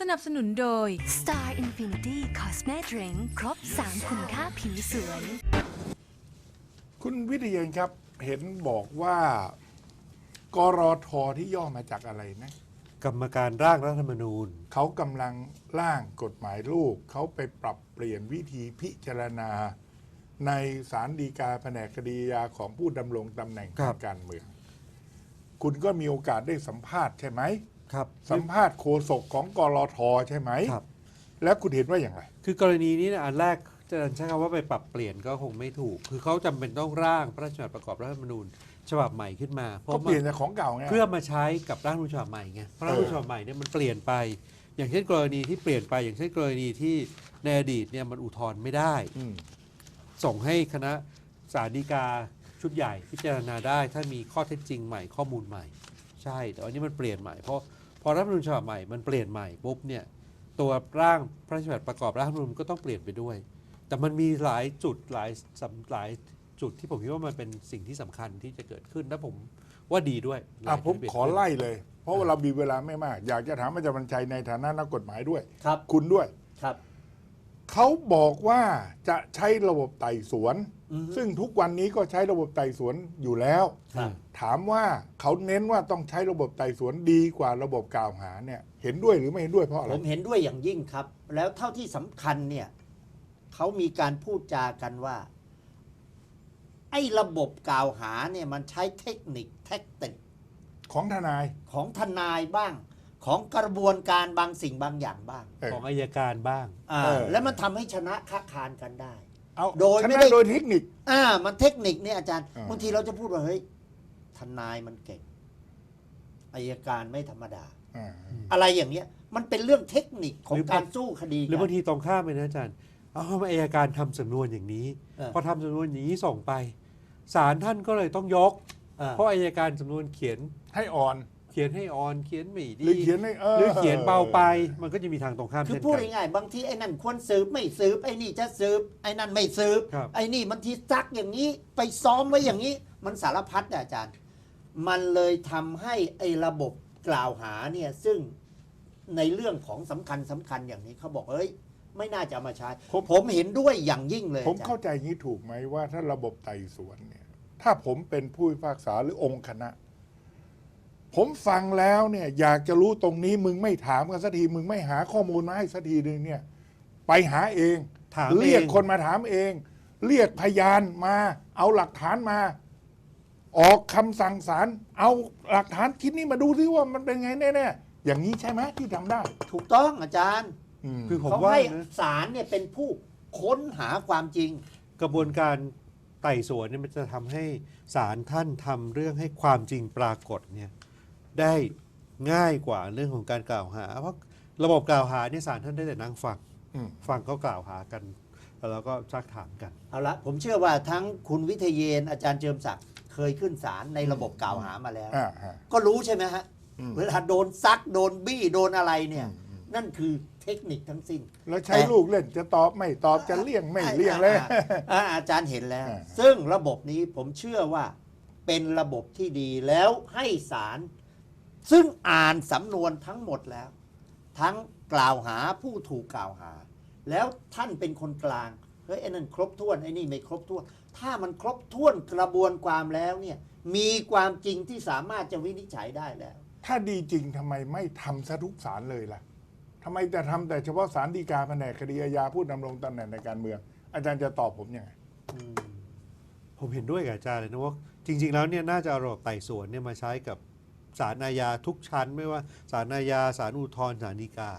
สนับสนุนโดย Star Infinity Cosme Drink ครบ 3 คุณค่าผิวสวย คุณวิทยาครับ เห็นบอกว่ากรอทที่ย่อมาจากอะไรนะ กรรมการร่างรัฐธรรมนูญ เขากำลังร่างกฎหมายลูก เขาไปปรับเปลี่ยนวิธีพิจารณา ในศาลฎีกาแผนกคดียาของผู้ดำรงตำแหน่งครัทาบ งการเมือง คุณก็มีโอกาสได้สัมภาษณ์ใช่ไหม ครับสัมภาษณ์โฆษกของกรอทใช่ไหมครับ แล้วคุณเห็นว่าอย่างไร คือกรณีนี้เนยอันแรกจะใช้คำว่าไปปรับเปลี่ยนก็คงไม่ถูก คือเขาจำเป็นต้องร่างพระราชบัญญัติประกอบรัฐธรรมนูญฉบับใหม่ขึ้นมาเพก็ราะเปลี่ยนจากของเก่าไง เพื่อมาใช้กับร่างรัฐธรรมนูญฉบับใหม่ไงเพราะร่างรัฐธรรมนูญฉบับใหม่เนี่ยมันเปลี่ยนไป อย่างเช่นกรณีที่เปลี่ยนไป อย่างเช่นกรณีที่ในอดีตเนี่ยมันอุทธรณ์ไม่ได้ อืม ส่งให้คณะสารดีกาชุดใหญ่พิจารณาได้ ถ้ามีข้อเท็จจริงใหม่ข้อมูลใหม่ ใช่ แต่อันนี้มันเปลี่ยนใหม่เพราะพอรัฐธรรมนูญฉบับใหม่มันเปลี่ยนใหม่ปุ๊บเนี่ยตัวร่างพระราชบัญญัติประกอบรัฐธรรมนูญก็ต้องเปลี่ยนไปด้วย แต่มันมีหลายจุดหลายสำหลายจุดที่ผมคิดว่ามันเป็นสิ่งที่สำคัญที่จะเกิดขึ้นและผมว่าดีด้วยหลาอะยผมที่เปลี่ยนขอไล่เลย เพราะว่าเรามีเวลาไม่มาก อยากจะถามอาจารย์บรรชัยในฐานะนักกฎหมายด้วย ครับ คุณด้วย ครับ เขาบอกว่าจะใช้ระบบไต่สวนอือฮึซึ่งทุกวันนี้ก็ใช้ระบบไต่สวนอยู่แล้ว ครับ ถามว่าเขาเน้นว่าต้องใช้ระบบไต่สวนดีกว่าระบบกล่าวหาเนี่ย เห็นด้วยหรือไม่เห็นด้วยเพราะอะไรผมเห็นด้วยอย่างยิ่งครับ แล้วเท่าที่สำคัญเนี่ยเขามีการพูดจากันว่า ไอ้ระบบกล่าวหาเนี่ยมันใช้เทคนิคแท็กติกของทนายของทนายบ้าง ของกระบวนการบางสิ่งบางอย่างบ้างเออ ของอายการบ้าง อ่าเออ แล้วมันทำให้ชนะค้าคานกันได้ เอาโดยชไม่นะได้ โดยเทคนิค อ่า มันเทคนิคเนี่ยอาจารย์อ่า บางทีเราจะพูดว่าเฮ้ยทนายมันเก่งอายการไม่ธรรมดา อ่า อะไรอย่างเงี้ย มันเป็นเรื่องเทคนิคของหรือ การสู้คดีหรือบางกันทีตรงข้ามไปนะอาจารย์เอาทำไมอายการทำสำนวนอย่างนี้เออพอทำสำนวนอย่างนี้ส่งไปศาลท่านก็เลยต้องยกอ่าเพราะอายการสำนวนเขียนให้อ่อน เขียนให้อ่อนเขียนไม่ดีหรือเขียนให้เออ หรือเขียนเบาไป มันก็จะมีทางตรงข้ามคือเช่นพูดกัน ง่ายๆบางทีไอ้นั่นควรสืบไม่สืบไอ้นี่จะสืบไอ้นั่นไม่สืบ ครับ ไอ้นี่มันทีซักอย่างนี้ไปซ้อมไว้อย่างนี้ มันสารพัดอะอาจารย์ มันเลยทำให้ไอ้ระบบกล่าวหาเนี่ยซึ่งในเรื่องของสำคัญสำคัญอย่างนี้เขาบอกเอ้ย ไม่น่าจะเอามาใช้ผม ผมเห็นด้วยอย่างยิ่งเลยผมอจรย์เข้าใจอย่างนี้ถูกไหมว่าถ้าระบบไต่สวนเนี่ย ถ้าผมเป็นผู้พิพากษาหรือองค์คณะ ผมฟังแล้วเนี่ยอยากจะรู้ตรงนี้มึงไม่ถามกันสักทีมึงไม่หาข้อมูลมาให้สักทีหนึ่งเนี่ย ไปหาเองถามเรียกเองคนมาถามเอง เรียกพยานมา เอาหลักฐานมา ออกคำสั่งศาลเอาหลักฐานชิ้นนี้มาดูซิว่ามันเป็นไงแน่ๆอย่างนี้ใช่ไหมที่ทำได้ถูกต้องอาจารย์อืมคือผมเขาว่าให้นะศาลเนี่ยเป็นผู้ค้นหาความจริง กระบวนการไต่สวนเนี่ยมันจะทำให้ศาลท่านทำเรื่องให้ความจริงปรากฏเนี่ย ได้ง่ายกว่าเรื่องของการกล่าวหา เพราะระบบกล่าวหาเนี่ยศาลท่านได้แต่นั่งฟังอืม ฟังเขากล่าวหากัน แล้วก็ซักถามกัน เอาละผมเชื่อว่าทั้งคุณวิทยเยนอาจารย์เจิมศักดิ์เคยขึ้นศาลในระบบกล่าวหามาแล้ว อ่าฮะ ก็รู้ใช่ไหมฮะอืม เวลาโดนซักโดนบี้โดนอะไรเนี่ยอืมอืมนั่นคือเทคนิคทั้งสิ้น แล้วใช้ลูกเล่นจะตอบไม่ตอบจะเลี่ยงไม่เลี่ยงเลย อ่าอ่าอาจารย์เห็นแล้ว อ่า ซึ่งระบบนี้ผมเชื่อว่าเป็นระบบที่ดีแล้วให้ศาล ซึ่งอ่านสำนวนทั้งหมดแล้ว ทั้งกล่าวหาผู้ถูกกล่าวหา แล้วท่านเป็นคนกลางเฮ้ยไอ้นั่นครบถ้วนไอ้นี่ไม่ครบถ้วน ถ้ามันครบถ้วนกระบวนความแล้วเนี่ยมีความจริงที่สามารถจะวินิจฉัยได้แล้ว ถ้าดีจริงทำไมไม่ทำซะทุกศาลเลยล่ะทำไมแต่ทำแต่เฉพาะศาลฎีกาแผนกคดีอาญาผู้ดำรงตำแหน่งในการเมือง อาจารย์จะตอบผมยังไงผมเห็นด้วยกับอาจารย์เลยนะว่าจริง ๆ แล้วเนี่ยน่าจะเอาระบบไต่สวนเนี่ยมาใช้กับ ศาลอาญาทุกชั้น ไม่ว่าศาลอาญาศาลอุทธรณ์ศาลฎีกา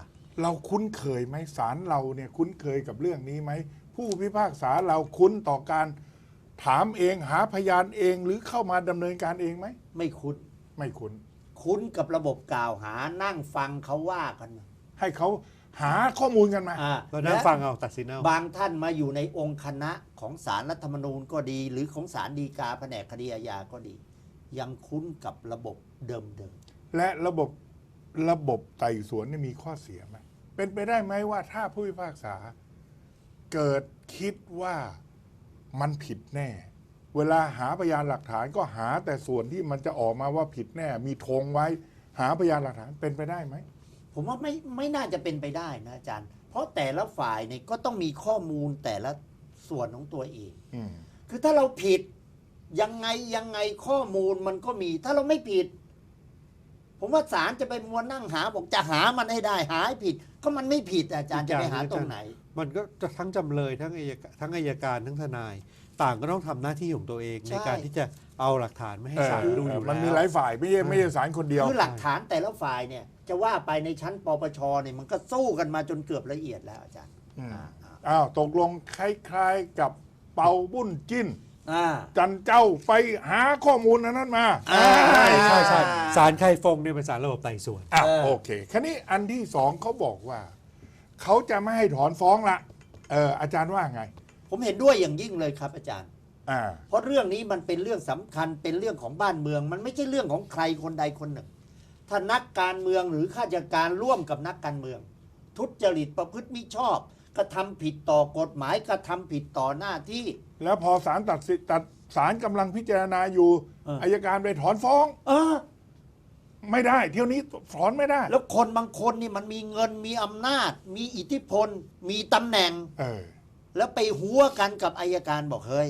เราคุ้นเคยไหมศาลเราเนี่ยคุ้นเคยกับเรื่องนี้ไหม ผู้พิพากษาเราคุ้นต่อการถามเองหาพยานเองหรือเข้ามาดำเนินการเองไหม ไม่คุ้น ไม่คุ้น คุ้นกับระบบกล่าวหานั่งฟังเขาว่ากันมาให้เขาหาข้อมูลกันมา อ่าเรานั่งและฟังเอาตัดสินเอา บางท่านมาอยู่ในองค์คณะของศาลรัฐธรรมนูญก็ดี หรือของศาลฎีกาแผนกคดีอาญาก็ดี ยังคุ้นกับระบบเดิมและระบบระบบไต่สวนนี่มีข้อเสียไหมเป็นไปได้ไหมว่าถ้าผู้พิพากษา เกิดคิดว่ามันผิดแน่ เวลาหาพยานหลักฐานก็หาแต่ส่วนที่มันจะออกมาว่าผิดแน่ มีธงไว้ หาพยานหลักฐานเป็นไปได้ไหม ๆ ผมว่าไม่ไม่น่าจะเป็นไปได้นะอาจารย์ เพราะแต่ละฝ่ายเนี่ยก็ต้องมีข้อมูลแต่ละส่วนของตัวเอง อืม คือถ้าเราผิด ยังไงยังไงข้อมูลมันก็มี ถ้าเราไม่ผิด ผมว่าศาลจะไปมัวนั่งหาบอกจะหามันให้ได้หาให้ผิด ก็มันไม่ผิดอาจารย์จะไปหาตรงไหน มันก็จะทั้งจำเลยทั้งอัยการทั้งอายการทั้งทนาย ต่างก็ต้องทำหน้าที่ของตัวเองใช่ในการที่จะเอาหลักฐานไม่ให้เออศาลดูอยู่มันแล้วมีหลายฝ่ายไม่ใช่ไม่ใช่สารคนเดียวคือหลักฐานแต่ละฝ่ายเนี่ย จะว่าไปในชั้นปปชเนี่ยมันก็สู้กันมาจนเกือบละเอียดแล้วอาจารย์อืมอ่าอ่าอ้าวตกลงคล้ายๆกับเปาบุญจิ้น อ่า จันเจ้าไปหาข้อมูลอันนั้นมาอ่า ใช่ใช่ใช่ศาลไคฟงเนี่ยเป็นศาลระบบไต่สวน อะเออ โอเคคันนี้อันที่สองเขาบอกว่า เขาจะไม่ให้ถอนฟ้องละเอออาจารย์ว่าไง ผมเห็นด้วยอย่างยิ่งเลยครับอาจารย์ อ่า เพราะเรื่องนี้มันเป็นเรื่องสำคัญเป็นเรื่องของบ้านเมือง มันไม่ใช่เรื่องของใครคนใดคนหนึ่ง ถ้านักการเมืองหรือข้าราชการร่วมกับนักการเมือง ทุจริตประพฤติมิชอบ กระทำผิดต่อกฎหมายกระทำผิดต่อหน้าที่ แล้วพอศาลตัดสินตัดศาลกำลังพิจารณาอยู่เอออ อายการไปถอนฟ้อง เออ ไม่ได้ เที่ยวนี้ถอนไม่ได้แล้วคนบางคนนี่มันมีเงินมีอำนาจ มีอิทธิพล มีตำแหน่ง เออแล้วไปหัวกันกับอายการบอกเฮ้ย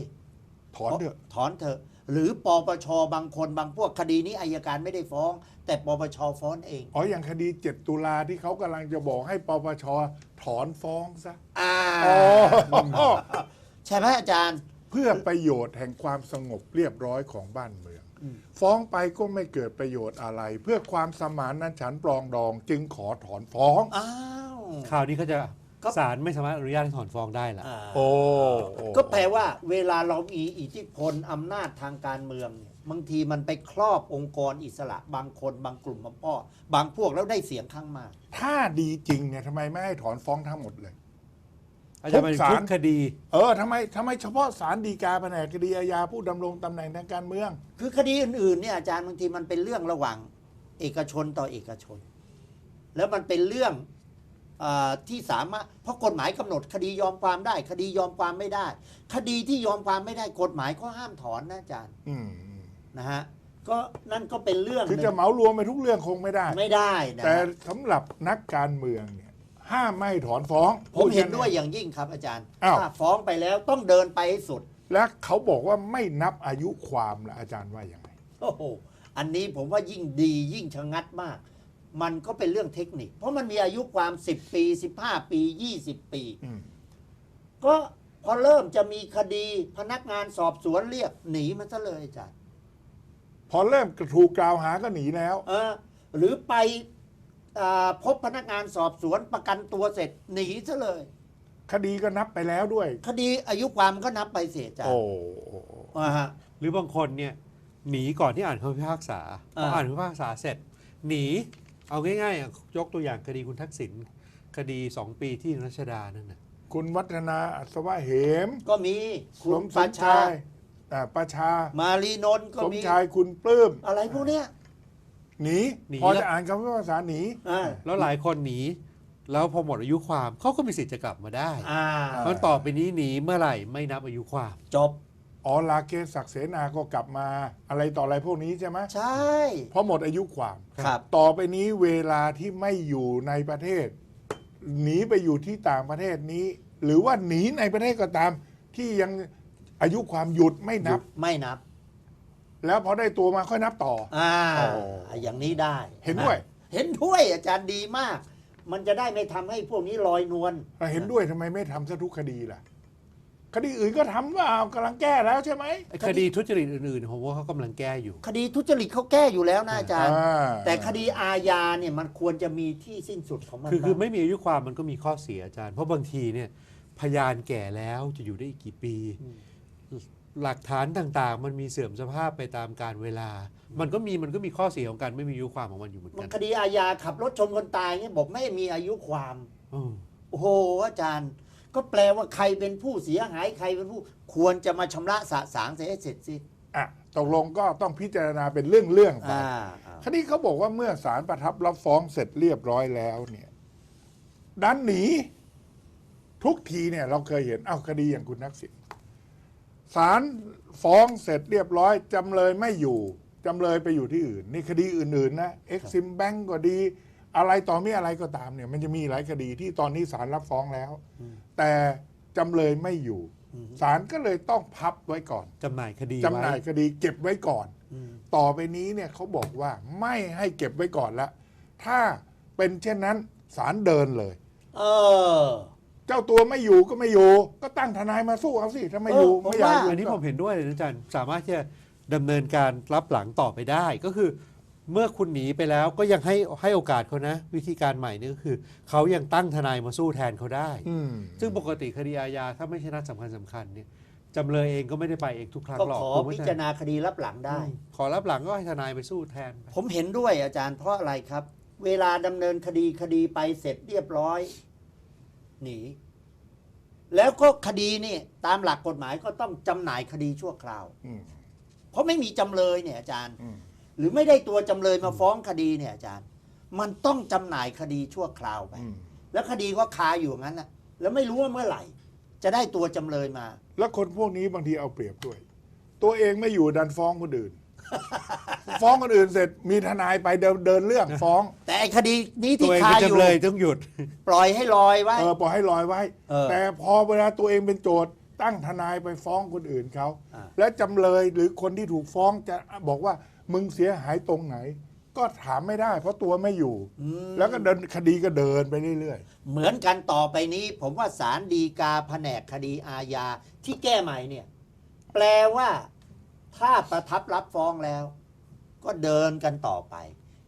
ถอนเถอะ ถอนเถอะ หรือปปชบางคนบางพวกคดีนี้อายการไม่ได้ฟ้อง แต่ปปชฟ้องเอง อ๋ออย่างคดี 7 ตุลาที่เขากำลังจะบอกให้ปปชถอนฟ้องซะอ่าอ๋อใช่ไหมอาจารย์ เพื่อประโยชน์แห่งความสงบเรียบร้อยของบ้านเมืองอืมฟ้องไปก็ไม่เกิดประโยชน์อะไร เพื่อความสมานนั้นฉันท์ปรองดองจึงขอถอนฟ้อง อ้าว คราวนี้เขาจะ ก็ ศาลไม่สามารถอนุญาตให้ถอนฟ้องได้ละ อ่าโอ้โอ้ก็แปลว่าเวลาเรามีอิทธิพลอำนาจทางการเมืองเนี่ยบางทีมันไปครอบองค์กรอิสระ บางคนบางกลุ่มบางพ่อบางพวกแล้วได้เสียงข้างมาก ถ้าดีจริงเนี่ยทำไมไม่ให้ถอนฟ้องทั้งหมดเลย อาจจะเป็นทุกศาลทุกคดี เออทำไมทำไมเฉพาะศาลฎีกาแผนกคดีอาญาผู้ดำรงตำแหน่งทางการเมือง คือคดีอื่นๆเนี่ยอาจารย์บางทีมันเป็นเรื่องระหว่างเอกชนต่อเอกชน แล้วมันเป็นเรื่องอา ที่สามารถเพราะกฎหมายกำหนดคดียอมความได้ คดียอมความไม่ได้ คดีที่ยอมความไม่ได้กฎหมายก็ห้ามถอนนะอาจารย์อืมอืมนะฮะก็นั่นก็เป็นเรื่องหคือนึ่งจะเหมารวมไปทุกเรื่องคงไม่ได้ ไม่ได้นะแต่ฮะสำหรับนักการเมืองเนี่ยห้ามไม่ให้ถอนฟ้อง ผมเห็นด้วยอย่างยิ่งครับอาจารย์อ้าวถ้าฟ้องไปแล้วต้องเดินไปให้สุด และเขาบอกว่าไม่นับอายุความละอาจารย์ว่าอย่างไรโอ้โหอันนี้ผมว่ายิ่งดียิ่งชะงัดมาก มันก็เป็นเรื่องเทคนิค เพราะมันมีอายุความ 10 ปี 15 ปี 20 ปี อืมก็พอเริ่มจะมีคดีพนักงานสอบสวนเรียกหนีมันซะเลยอาจารย์พอเริ่มถูกกล่าวหาก็หนีแล้ว เออ หรือไปอ่าพบพนักงานสอบสวนประกันตัวเสร็จหนีซะเลย คดีก็นับไปแล้วด้วย คดีอายุความก็นับไปเสียอาจารโอ้ย์อ่าฮะ หรือบางคนเนี่ยหนีก่อนที่อ่านคำพิพากษาพออ่า อ่านคำพิพากษาเสร็จ หนี เอาง่ายๆอะยกตัวอย่างคดีคุณทักษิณคดีสองปีที่รัชดานั่นนะคุณวัฒนาอัศวะเหมก็มีคุสณมปสระมชา ชายอ่าประชา มารีนนท์ก็สมมี ชายคุณปลื้มอะไรพวกเนี้ยหนีหนี พอแล้วจะอ่านคำพิพากษาหนี อ่าแล้วหลายคนหนี แล้วพอหมดอายุความเขาก็มีสิทธิ์จะกลับมาได้อ่าเพราะต่อไปนี้หนีเมื่อไหร่ไม่นับอายุความ จบ อ๋อลาเกสศักดิ์เสนาก็กลับมาอะไรต่ออะไรพวกนี้ใช่ไหมใช่ เพราะหมดอายุความครับ ต่อไปนี้เวลาที่ไม่อยู่ในประเทศ หนีไปอยู่ที่ต่างประเทศนี้ หรือว่าหนีในประเทศก็ตาม ที่ยังอายุความหยุดไม่นับ ไม่นับ แล้วพอได้ตัวมาค่อยนับต่อ อ่า อ๋ออย่างนี้ได้เห็นด้วย เห็นด้วยอาจารย์ดีมาก มันจะได้ไม่ทำให้พวกนี้ลอยนวลเราเห็นด้วยทำไมไม่ทำซะทุกคดีล่ะ คดีอื่นก็ทำว่ากำลังแก้แล้วใช่ไหมไอ้คดีทุจริตอื่นๆผมว่าเขากำลังแก้อยู่ คดีทุจริตเขาแก้อยู่แล้วนะอาจารย์ อ่าแต่คดีอาญาเนี่ยมันควรจะมีที่สิ้นสุดของมันคือคือบ้างไม่มีอายุความมันก็มีข้อเสียอาจารย์ เพราะบางทีเนี่ยพยานแก่แล้วจะอยู่ได้อีกกี่ปี หลักฐานต่างๆ มันมีเสื่อมสภาพไปตามการเวลา มันก็มีมันก็มีข้อเสียของการไม่มีอายุความของมันอยู่เหมือนมักันนคดีอาญาขับรถชนคนตายเนี่ยบอกไม่มีอายุความ อืมโอ้โหอาจารย์ ก็แปลว่าใครเป็นผู้เสียหายใครเป็นผู้ควรจะมาชำระสะสางเสียให้เสร็จสิ้นอะตกลงก็ต้องพิจารณาเป็นเรื่องเรื่องๆไป อ่าอ่าคดีเขาบอกว่าเมื่อศาลประทับรับฟ้องเสร็จเรียบร้อยแล้วเนี่ยดันหนีทุกทีเนี่ยเราเคยเห็นเอ้าคดีอย่างคุณนักสิทธิ์ศาลฟ้องเสร็จเรียบร้อยจำเลยไม่อยู่จำเลยไปอยู่ที่อื่น นี่คดีอื่นๆนะเอ็กซิมแบงก็ดี อะไรต่อมีอะไรก็ตามเนี่ย มันจะมีหลายคดีที่ตอนนี้ศาลรับฟ้องแล้ว แต่จำเลยไม่อยู่ศาลก็เลยต้องพับไว้ก่อนจำหน่ายคดีจำหน่ายไว้คดีเก็บไว้ก่อน อืมต่อไปนี้เนี่ยเขาบอกว่าไม่ให้เก็บไว้ก่อนละ ถ้าเป็นเช่นนั้นศาลเดินเลย เออ เจ้าตัวไม่อยู่ก็ไม่อยู่ ก็ตั้งทนายมาสู้เอาสิถ้าไม่อยู่เออผมไม่อยากว่า อยู่อันนี้ก็ผมเห็นด้วยเลยนะอาจารย์สามารถที่จะดำเนินการรับหลังต่อไปได้ ก็คือ เมื่อคุณหนีไปแล้วก็ยังให้ให้โอกาสเขานะ วิธีการใหม่นี่ก็คือเขายังตั้งทนายมาสู้แทนเขาได้ อืมซึ่งปกติคดีอาญาถ้าไม่ใช่นัดสำคัญสำคัญเนี่ยจำเลยเองก็ไม่ได้ไปเองทุกครั้งก็หรอกขอถูกไหมพิอาจารจารย์ณาคดีรับหลังได้ อืมขอรับหลังก็ให้ทนายไปสู้แทนไป ผมเห็นด้วยอาจารย์เพราะอะไรครับ เวลาดำเนินคดีคดีไปเสร็จเรียบร้อย หนี แล้วก็คดีนี่ตามหลักกฎหมายก็ต้องจำหน่ายคดีชั่วคราว อืมเพราะไม่มีจำเลยเนี่ยอาจารย์ อืม หรือไม่ได้ตัวจำเลยมาฟ้องคดีเนี่ยอาจารย์ มันต้องจำหน่ายคดีชั่วคราวไป อืมแล้วคดีก็คาอยู่อย่างนั้นนะแล้วไม่รู้ว่าเมื่อไหร่ จะได้ตัวจำเลยมา แล้วคนพวกนี้บางทีเอาเปรียบด้วย ตัวเองไม่อยู่ดันฟ้องคนอื่น ฟ้องคนอื่นเสร็จมีทนายไปเดินเดินเรื่องฟ้องแต่ไอ้คดีนี้ตัที่วเองคาเป็นอยู่จำเลยต้องหยุด ปล่อยให้ลอยไว้ เออปล่อยให้ลอยไว้ เออแต่พอเวลาตัวเองเป็นโจทย์ตั้งทนายไปฟ้องคนอื่นเขาอ่า และจำเลยหรือคนที่ถูกฟ้องจะบอกว่า มึงเสียหายตรงไหน ก็ถามไม่ได้ เพราะตัวไม่อยู่ อืมแล้วก็เดินคดีก็เดินไปเรื่อยเหมือนกันต่อไปนี้ ผมว่าสารดีกาแผนกคดีอาญาที่แก้ใหม่เนี่ย แปลว่า ถ้าประทับรับฟ้องแล้ว ก็เดินกันต่อไป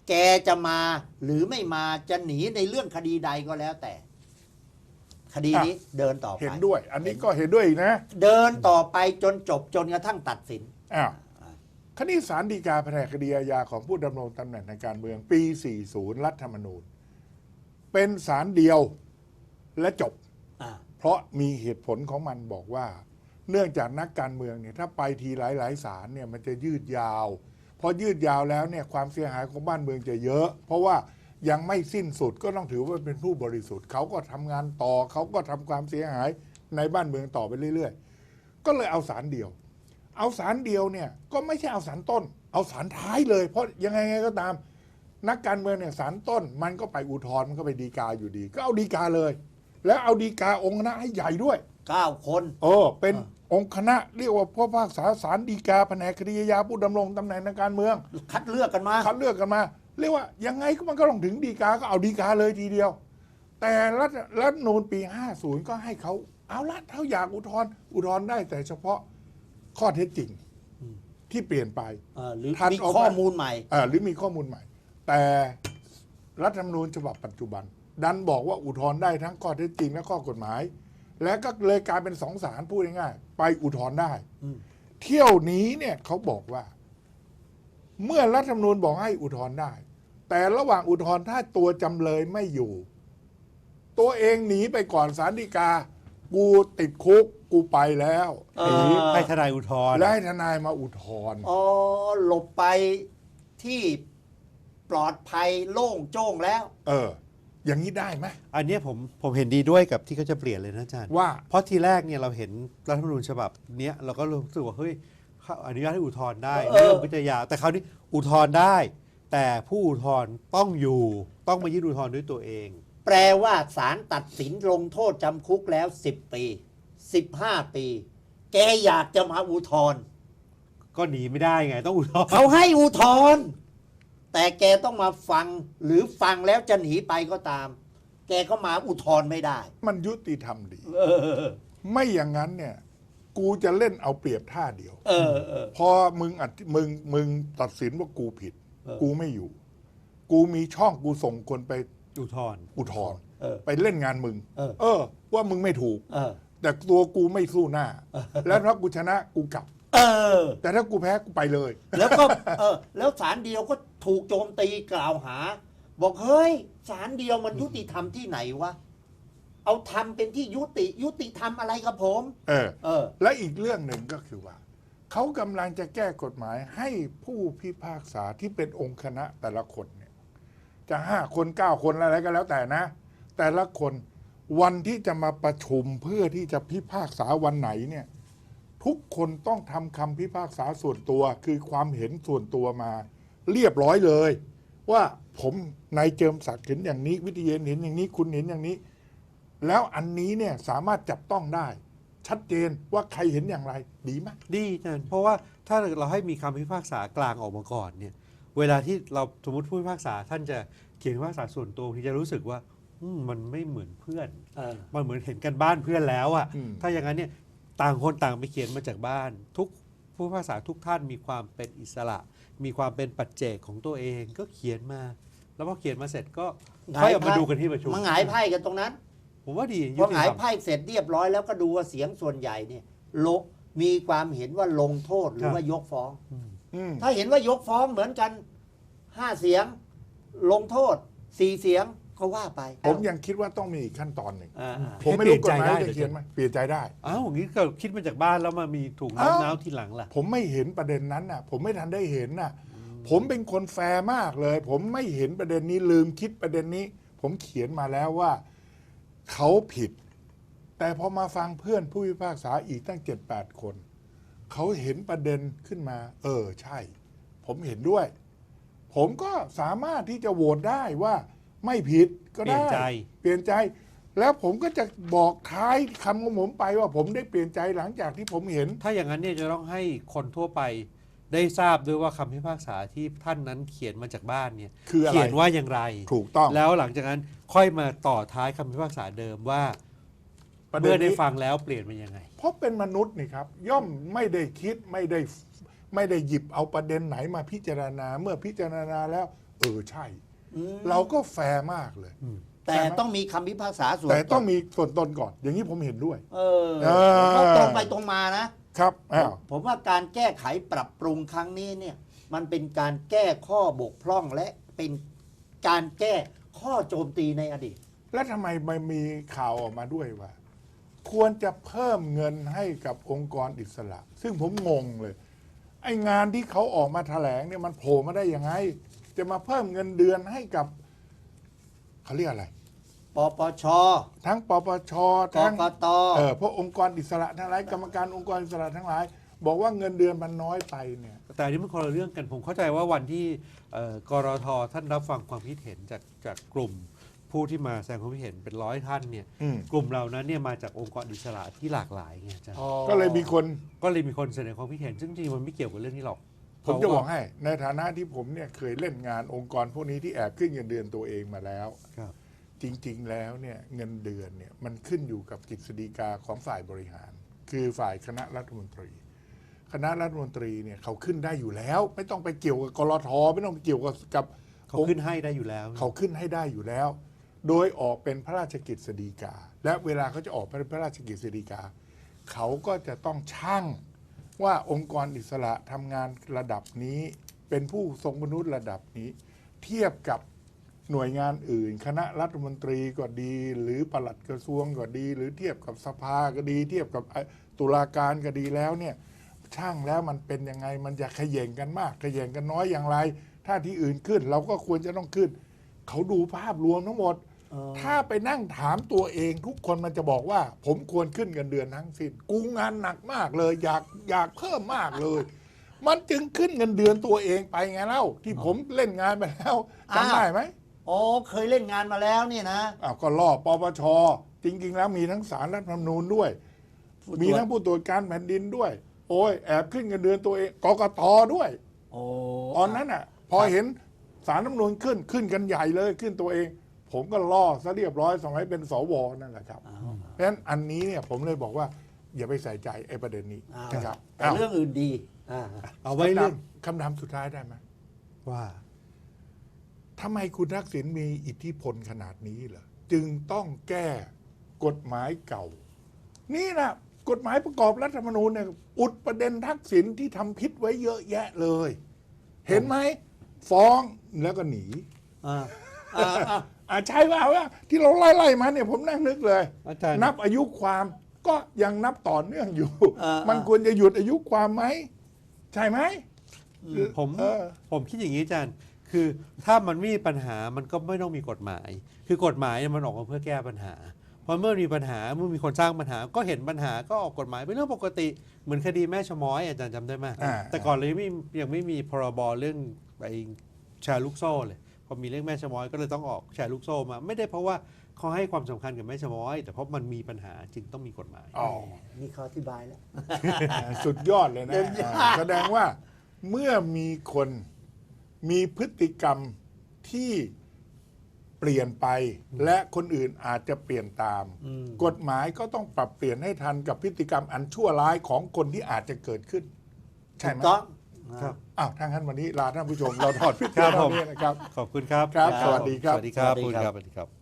แกจะมาหรือไม่มาจะหนีในเรื่องคดีใดก็แล้วแต่ คดีนี้เดินต่อๆไปเห็นด้วย อันนี้ก็เห็นด้วยอีกนะเดินต่อไปจนจบจนกระทั่งตัดสิน อ้าว คดีสารดีกาแผนกคดีอาญาของผู้ดำรงตำแหน่งทางการเมืองปี 40 รัฐธรรมนูญ เป็นสารเดียวและจบ อ่าเพราะมีเหตุผลของมันบอกว่า เนื่องจากนักการเมืองเนี่ยถ้าไปทีหลายๆศาลเนี่ยมันจะยืดยาวพอยืดยาวแล้วเนี่ยความเสียหายของบ้านเมืองจะเยอะ เพราะว่ายังไม่สิ้นสุดก็ต้องถือว่าเป็นผู้บริสุทธิ์ เขาก็ทำงานต่อเขาก็ทำความเสียหายในบ้านเมืองต่อไปเรื่อย ๆ ก็เลยเอาสารเดียว เอาสารเดียวเนี่ยก็ไม่ใช่เอาสารต้น เอาสารท้ายเลย เพราะยังไงก็ตาม นักการเมืองเนี่ยสารต้น มันก็ไปอุทธรณ์มันก็ไปดีกาอยู่ดี ก็เอาดีกาเลย แล้วเอาดีกาองค์คณะให้ใหญ่ด้วยเก้าคน เออ เป็นองค์คณะเรียกว่าผู้พิพากษาสารดีกาแผนกคดีอาญาผู้ดำรงตำแหน่งทางการเมืองคัดเลือกกันมา คัดเลือกกันมา เรียกว่ายังไงก็มันก็ต้องถึงดีกาก็เอาดีกาเลยทีเดียว แต่รัฐรัฐธรรมนูนปี 50 ก็ให้เขาเอาละเขาอยากอุทธรณ์อุทธรณ์ได้แต่เฉพาะ ข้อเท็จจริงที่เปลี่ยนไปเออหรือทันมีออกมาข้อมูลใหม่อ่าหรือมีข้อมูลใหม่ แต่รัฐธรรมนูญฉบับปัจจุบัน ดันบอกว่าอุทธรณ์ได้ทั้งข้อเท็จจริงและข้อกฎหมาย และก็เลยกลายเป็นสองศาลพูดง่ายๆไปอุทธรณ์ได้อืม เที่ยวนี้เนี่ยเขาบอกว่า เมื่อรัฐธรรมนูญบอกให้อุทธรณ์ได้ แต่ระหว่างอุทธรณ์ถ้าตัวจำเลยไม่อยู่ ตัวเองหนีไปก่อนศาลฎีกากูติดคุก กูไปแล้วเอหนีอให้ทนายอุทธรณ์และให้ทนายมาอุทธรณ์อ๋อหลบไปที่ปลอดภัยโล่งโจ้งแล้ว เออ อย่างนี้ได้ไหมอันเนี้ยผมผมเห็นดีด้วยกับที่เขาจะเปลี่ยนเลยนะอาจารย์ว่า เพราะทีแรกเนี่ยเราเห็นรัฐธรรมนูญฉบับเนี้ยเราก็รู้สึกว่าเฮ้ยเขาอนุญาตให้อุทธรณ์ได้เออเรื่องก็จะยาวแต่คราวนี้อุทธรณ์ได้ แต่ผู้อุทธรณ์ต้องอยู่ต้องมายื่นอุทธรณ์ด้วยตัวเอง แปลว่าศาลตัดสินลงโทษจำคุกแล้ว 10 ปี 15 ปี แกอยากจะมาอุทธรณ์ก็หนีไม่ได้ไงต้องอุทธรณ์เขาให้อุทธรณ์แต่แกต้องมาฟังหรือฟังแล้วจะหนีไปก็ตาม แกก็มาอุทธรณ์ไม่ได้ มันยุติธรรมดี เออ ไม่อย่างนั้นเนี่ย กูจะเล่นเอาเปรียบท่าเดียว เออเออ พอมึงอัดมึงมึงตัดสินว่ากูผิด เออ กูไม่อยู่ กูมีช่องกูส่งคนไปอุทธรณ์อุทธรณ์เออ ไปเล่นงานมึง เออเออว่ามึงไม่ถูก เออ แต่ตัวกูไม่สู้หน้า แล้วถ้ากูชนะกูกลับ เออ แต่ถ้ากูแพ้กูไปเลย แล้วก็เออแล้วศาลเดียวก็ถูกโจมตีกล่าวหา บอกเฮ้ยศาลเดียวมันยุติธรรมที่ไหนวะเอาทำเป็นที่ยุติยุติธรรมอะไรกับผม เออ เออ และอีกเรื่องหนึ่งก็คือว่า เขากำลังจะแก้กฎหมายให้ผู้พิพากษาที่เป็นองค์คณะแต่ละคนเนี่ย จะห้าคนเก้าคนอะไรก็แล้วแต่นะ แต่ละคน วันที่จะมาประชุมเพื่อที่จะพิพากษาวันไหนเนี่ยทุกคนต้องทำคำพิพากษาส่วนตัว คือความเห็นส่วนตัวมา เรียบร้อยเลย ว่าผมนายเจิมศักดิ์เห็นอย่างนี้ วิทยาเห็นอย่างนี้คุณเห็นอย่างนี้ แล้วอันนี้เนี่ยสามารถจับต้องได้ ชัดเจนว่าใครเห็นอย่างไร ดีไหมดีอาจารย์เพราะว่าถ้าเราให้มีคำพิพากษากลางออกมาก่อนเนี่ย เวลาที่เราสมมติผู้พิพากษาท่านจะเขียนพิพากษาส่วนตัวที่จะรู้สึกว่า อืมมันไม่เหมือนเพื่อน เออ มันเหมือนเห็นกันบ้านเพื่อนแล้วอะอืม ถ้าอย่างนั้นเนี่ยต่างคนต่างไปเขียนมาจากบ้าน ทุกผู้พิพากษาทุกท่านมีความเป็นอิสระ มีความเป็นปัจเจกของตัวเองก็เขียนมา แล้วพอเขียนมาเสร็จก็ค่อยเอามาดูกันที่ประชุมมาหงายไพ่กันตรงนั้นผมว่าดีพอหงายไพ่เสร็จเรียบร้อยแล้วก็ดูว่าเสียงส่วนใหญ่เนี่ยลงมีความเห็นว่าลงโทษหรือว่ายกฟ้องอืมถ้าเห็นว่ายกฟ้องเหมือนกันห้าเสียง ลงโทษสี่เสียง ก็ว่าไปผมยังคิดว่าต้องมีอีกขั้นตอนหนึ่งอ่าผมไม่รู้กฎหมายจะเขียนไหมเปลี่ยนใจได้ อ้าวอย่างนี้ก็คิดมาจากบ้านแล้วมามีถูกอ้าวน้ำน้าวทีหลังล่ะ ผมไม่เห็นประเด็นนั้นน่ะ ผมไม่ทันได้เห็นน่ะ ผมเป็นคนแฟร์มากเลย ผมไม่เห็นประเด็นนี้ลืมคิดประเด็นนี้ ผมเขียนมาแล้วว่าเขาผิด แต่พอมาฟังเพื่อนผู้พิพากษาอีกตั้งเจ็ดแปดคน เขาเห็นประเด็นขึ้นมา เออใช่ ผมเห็นด้วย ผมก็สามารถที่จะโหวตได้ว่า ไม่ผิดก็ได้ เปลี่ยนใจ เปลี่ยนใจ แล้วผมก็จะบอกท้ายคำของผมไปว่าผมได้เปลี่ยนใจหลังจากที่ผมเห็น ถ้าอย่างนั้นเนี่ยจะต้องให้คนทั่วไปได้ทราบด้วยว่าคำพิพากษาที่ท่านนั้นเขียนมาจากบ้านเนี่ยคืออะไร เขียนว่าอย่างไร ถูกต้องแล้วหลังจากนั้นค่อยมาต่อท้ายคำพิพากษาเดิมว่าประเด็เมื่นอได้นี้ฟังแล้วเปลี่ยนเป็นยังไง เพราะเป็นมนุษย์นี่ครับ ย่อมไม่ได้คิดไม่ได้ไม่ได้หยิบเอาประเด็นไหนมาพิจารณาเมื่อพิจารณาแล้ว เออใช่อืม เราก็แฟร์มากเลย แต่ต้องมีคำพิพากษาส่วนแต่ต้องนมีส่วนตนก่อน อย่างนี้ผมเห็นด้วย เออเออเขาตรงไปตรงมานะครับอ้าวผมว่าการแก้ไขปรับปรุงครั้งนี้เนี่ย มันเป็นการแก้ข้อบกพร่องและเป็นการแก้ข้อโจมตีในอดีต แล้วทำไมมันมีข่าวออกมาด้วยว่า ควรจะเพิ่มเงินให้กับองค์กรอิสระ ซึ่งผมงงเลย ไอ้งานที่เขาออกมาแถลงเนี่ยมันโผล่มาได้ยังไง จะมาเพิ่มเงินเดือนให้กับเขาเรียกอะไร ปปช ทั้งปปชกทั้งกต เออพวกองค์กรอิสระทั้งหลายกรรมการองค์กรอิสระทั้งหลาย บอกว่าเงินเดือนมันน้อยไปเนี่ย แต่อันนี้มันคนละเรื่องกันผมเข้าใจว่าวันที่เอ่อกรทท่านรับฟังความคิดเห็นจากจากกลุ่มผู้ที่มาแสดงความคิดเห็นเป็นร้อยท่านเนี่ยอืม กลุ่มเหล่านั้นเนี่ยมาจากองค์กรอิสระที่หลากหลายไงอาจารย์ก็เลยมีคน ก็เลยมีคนแสดงความคิดเห็นซึ่งจริงๆมันไม่เกี่ยวกับเรื่องนี้หรอก ผมจะบอกให้ในฐานะที่ผมเนี่ยเคยเล่นงานองค์กรพวกนี้ที่แอบขึ้นเงินเดือนตัวเองมาแล้ว ครับ จริง ๆ แล้วเนี่ยเงินเดือนเนี่ยมันขึ้นอยู่กับกฤษฎีกาของฝ่ายบริหาร คือฝ่ายคณะรัฐมนตรี คณะรัฐมนตรีเนี่ยเขาขึ้นได้อยู่แล้ว ไม่ต้องไปเกี่ยวกับกรทไม่ต้องไปเกี่ยวกับกับเขาขึ้นให้ได้อยู่แล้ว เขาขึ้นให้ได้อยู่แล้ว โดยออกเป็นพระราชกฤษฎีกา และเวลาเขาจะออกเป็นพระราชกฤษฎีกา เขาก็จะต้องชั่ง ว่าองค์กรอิสระทำงานระดับนี้ เป็นผู้ทรงมนุษย์ระดับนี้ เทียบกับหน่วยงานอื่น คณะรัฐมนตรีก็ดี หรือปลัดกระทรวงก็ดี หรือเทียบกับสภาก็ดี เทียบกับตุลาการก็ดีแล้วเนี่ยช่างแล้วมันเป็นยังไงมันจะขย่งกันมากขย่งกันน้อยอย่างไร ถ้าที่อื่นขึ้นเราก็ควรจะต้องขึ้น เขาดูภาพรวมทั้งหมด ถ้าไปนั่งถามตัวเองทุกคนมันจะบอกว่า ผมควรขึ้นเงินเดือนทั้งสิ้น กูงานหนักมากเลย อยากอยากเพิ่มมากเลย มันจึงขึ้นเงินเดือนตัวเองไปไงเล่า ที่ผมเล่นงานไปแล้วจำได้ไหมอ๋อเคยเล่นงานมาแล้วเนี่ยนะอ้าวก็ล่อปปชจริง ๆ แล้วมีทั้งสารรัฐธรรมนูญด้วยผู้ตรวจมีทั้งผู้ตรวจการแผ่นดินด้วย โอ้ยแอบขึ้นเงินเดือนตัวเองกกตด้วยโอ้ตอนนั้นอะ พอเห็นสารรัฐธรรมนูญขึ้นขึ้นกันใหญ่เลยขึ้นตัวเอง ผมก็ล่อซะเรียบร้อยส่งให้เป็นสวนั่นแหละครับอ้าวเพราะฉะนั้นอันนี้เนี่ยผมเลยบอกว่าอย่าไปใส่ใจไอ้ประเด็นนี้อ้าวนะครับแต่เรื่องอื่นดีอ่าเอาไว้เรื่องคำถามสุดท้ายได้ไหมว่า ทำไมคุณทักษิณมีอิทธิพลขนาดนี้เหรอจึงต้องแก้กฎหมายเก่า นี่นะกฎหมายประกอบรัฐธรรมนูญเนี่ยอุดประเด็นทักษิณที่ทำพิษไว้เยอะแยะเลย เห็นไหมฟ้องแล้วก็หนี อ่าอ่าอ่า อ่าใช่ว่าว่าที่เราไล่ๆมาเนี่ยผมนั่งนึกเลย อาจารย์ นับอายุความก็ยังนับต่อเนื่องอยู่เออมันควรจะหยุดอายุความไหมใช่ไหม ผมเออ ผมคิดอย่างนี้อาจารย์ คือถ้ามันไม่มีปัญหามันก็ไม่ต้องมีกฎหมาย คือกฎหมายเนี่ยมันออกมาเพื่อแก้ปัญหาเพราะเมื่อมีปัญหาเมื่อมีคนสร้างปัญหา ก็เห็นปัญหาก็ออกกฎหมายเป็นเรื่องปกติ เหมือนคดีแม่ชะม้อยอาจารย์จำได้ไหมอ่า แต่ก่อนเลยไม่ยังไม่มีพรบเรื่องไอ้แชร์ลูกโซ่เลย พอมีเรื่องแม่ชะม้อยก็เลยต้องออกแชร์ลูกโซ่มา ไม่ได้เพราะว่าเขาให้ความสำคัญกับแม่ชะม้อย แต่เพราะมันมีปัญหาจึงต้องมีกฎหมายอ๋อนี่เขาอธิบายแล้ว สุดยอดเลยนะเดินยากอ่าแสดงว่าเมื่อมีคนมีพฤติกรรมที่เปลี่ยนไปและคนอื่นอาจจะเปลี่ยนตามอืมกฎหมายก็ต้องปรับเปลี่ยนให้ทันกับพฤติกรรมอันชั่วร้ายของคนที่อาจจะเกิดขึ้น ใช่ถูไหกมต้อง ครับอ้าวทางท่านวันนี้ลาท่านผู้ชมเราถอดพิจารครับผมณาเนี่ยนะครับ ขอบคุณครับ ครับสวัสดีครับ สวัสดีครับสวัสดีครับสวัสดีครับ